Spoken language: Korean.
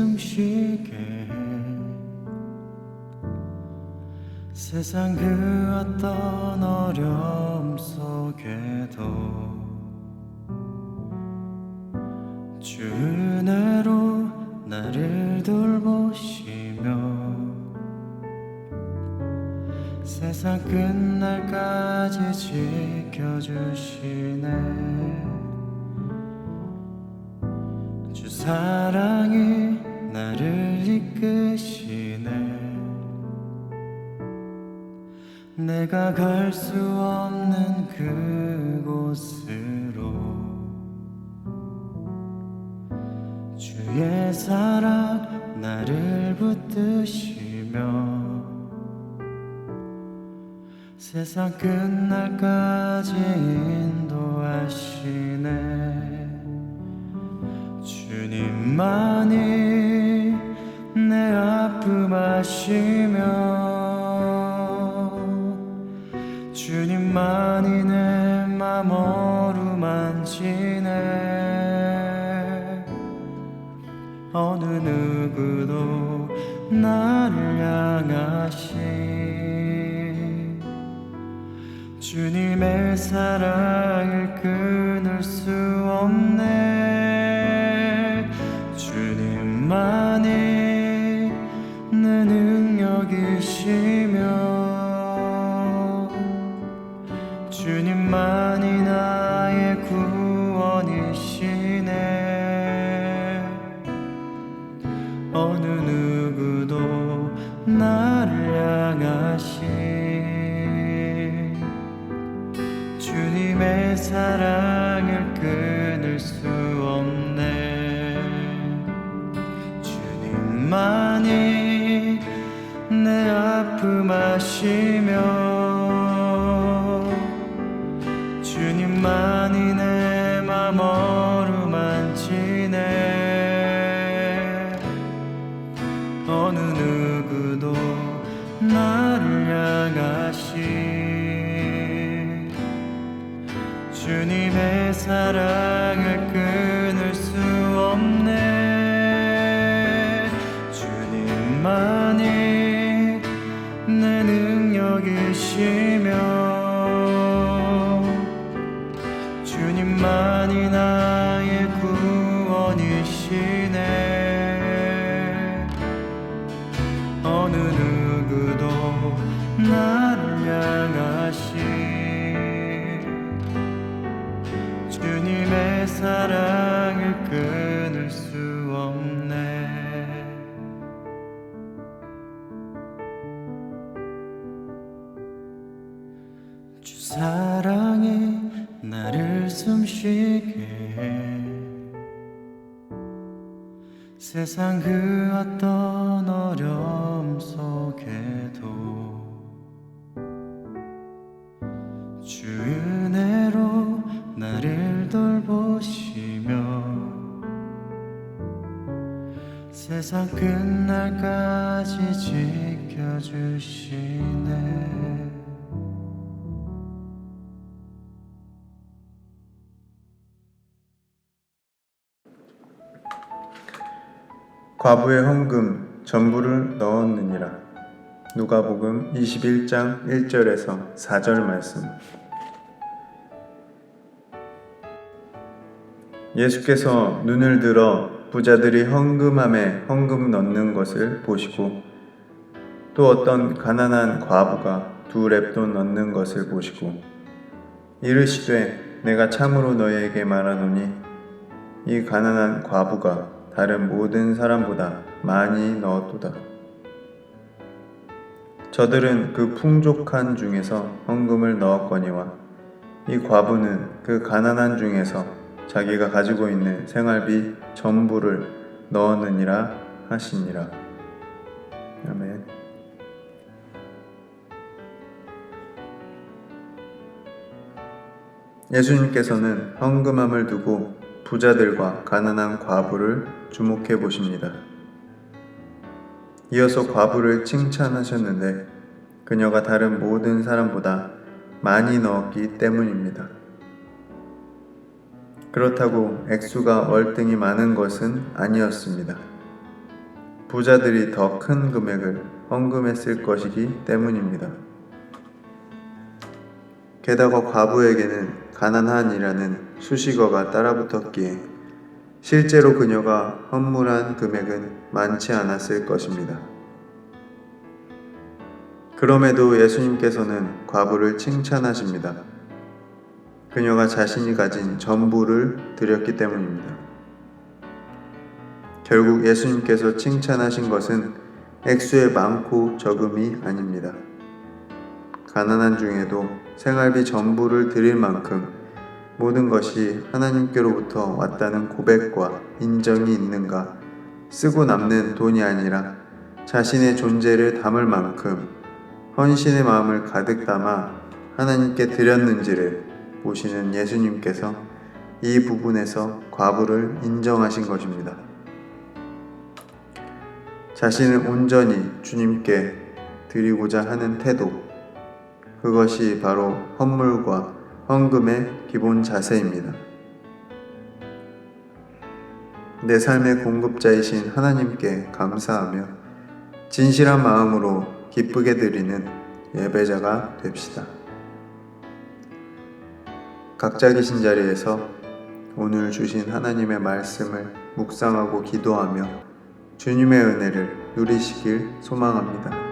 나를 숨쉬게 해. 세상 그 어떤 어려움 속에도 주 은혜로 나를 돌보시며 세상 끝날까지 지켜주시네. 주 사랑이 나를 이끄시네. 내가 갈 수 없는 그곳으로 주의 사랑 나를 붙드시며 세상 끝날까지 인도하시네. 주님만이 내 아시며 주님만이 내 맘 어루만지네 어느 누구도 나를 향하시. 주님의 사랑을 끊을 수 없네 능력이시며 주님만이 나의 구원이시네. 어느 누구도 나를 향하시 주님의 사랑을 끊을 수 없네 아시며 주님만이 내 맘 어루만지네 어느 누구도 나를 향하시 주님의 사랑을 끊 구원이시네 어느 누구도 나를 향하시 주님의 사랑을 끊을 수 없네. 주 사랑이 나를 숨쉬게 세상 그 어떤 어려움 속에도 주은 과부의 헌금 전부를 넣었느니라. 누가복음 21장 1절에서 4절 말씀. 예수께서 눈을 들어 부자들이 헌금함에 헌금 넣는 것을 보시고 또 어떤 가난한 과부가 두 랩돈 넣는 것을 보시고 이르시되 내가 참으로 너희에게 말하노니 이 가난한 과부가 다른 모든 사람보다 많이 넣었도다. 저들은 그 풍족한 중에서 헌금을 넣었거니와 이 과부는 그 가난한 중에서 자기가 가지고 있는 생활비 전부를 넣었느니라 하시니라. 아멘. 예수님께서는 헌금함을 두고 부자들과 가난한 과부를 주목해 보십니다. 이어서 과부를 칭찬하셨는데 그녀가 다른 모든 사람보다 많이 넣었기 때문입니다. 그렇다고 액수가 월등히 많은 것은 아니었습니다. 부자들이 더 큰 금액을 헌금했을 것이기 때문입니다. 게다가 과부에게는 가난한이라는 수식어가 따라붙었기에 실제로 그녀가 헌물한 금액은 많지 않았을 것입니다. 그럼에도 예수님께서는 과부를 칭찬하십니다. 그녀가 자신이 가진 전부를 드렸기 때문입니다. 결국 예수님께서 칭찬하신 것은 액수의 많고 적음이 아닙니다. 가난한 중에도 생활비 전부를 드릴 만큼 모든 것이 하나님께로부터 왔다는 고백과 인정이 있는가 쓰고 남는 돈이 아니라 자신의 존재를 담을 만큼 헌신의 마음을 가득 담아 하나님께 드렸는지를 보시는 예수님께서 이 부분에서 과부를 인정하신 것입니다. 자신을 온전히 주님께 드리고자 하는 태도, 그것이 바로 헌물과 헌금의 기본 자세입니다. 내 삶의 공급자이신 하나님께 감사하며 진실한 마음으로 기쁘게 드리는 예배자가 됩시다. 각자 계신 자리에서 오늘 주신 하나님의 말씀을 묵상하고 기도하며 주님의 은혜를 누리시길 소망합니다.